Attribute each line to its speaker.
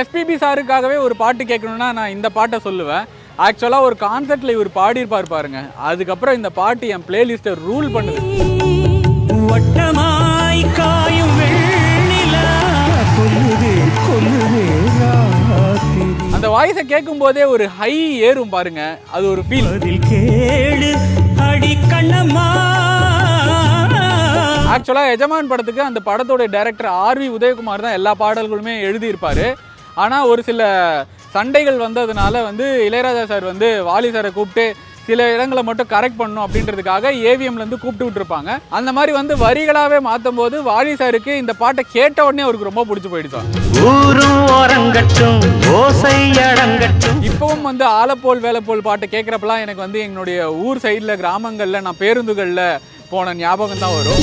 Speaker 1: SPB சாருக்காகவே ஒரு பாட்டு கேட்கணும்னா நான் இந்த பாட்டை சொல்லுவேன். ஆக்சுவலாக ஒரு கான்சர்ட்டில் இவர் பாடியிருப்பார் பாருங்க. அதுக்கப்புறம் இந்த பாட்டு என் பிளேலிஸ்ட்டை ரூல் பண்ணுது.
Speaker 2: வட்டமாய் காயும்
Speaker 1: அந்த வாய்ஸை கேட்கும் போதே ஒரு ஹை ஏறும் பாருங்க. அது ஒரு ஃபீல்
Speaker 2: கேளு அடி கண்ணம்மா.
Speaker 1: ஆக்சுவலாக எஜமான் படத்துக்கு அந்த படத்தோட டைரக்டர் ஆர்வி உதயகுமார் தான் எல்லா பாடல்களுமே எழுதியிருப்பார். ஆனால் ஒரு சில சண்டைகள் வந்ததுனால வந்து இளையராஜா சார் வந்து வாலி சாரை கூப்பிட்டு சில இடங்களை மட்டும் கரெக்ட் பண்ணணும் அப்படின்றதுக்காக ஏவிஎம்லேருந்து கூப்பிட்டு விட்டுருப்பாங்க. அந்த மாதிரி வந்து வரிகளாகவே மாற்றும் போது வாலி சாருக்கு இந்த பாட்டை கேட்ட உடனே அவருக்கு ரொம்ப பிடிச்சி போயிடுச்சு.
Speaker 2: ஊரும் ஓரங்கட்டும் ஓசை அடங்கட்டும்
Speaker 1: இப்பவும் வந்து ஆலப்போல் வேலைப்போல் பாட்டு கேட்குறப்பெல்லாம் எனக்கு வந்து எங்களுடைய ஊர் சைடில் கிராமங்களில் நான் பேருந்துகளில் போன ஞாபகம் தான் வரும்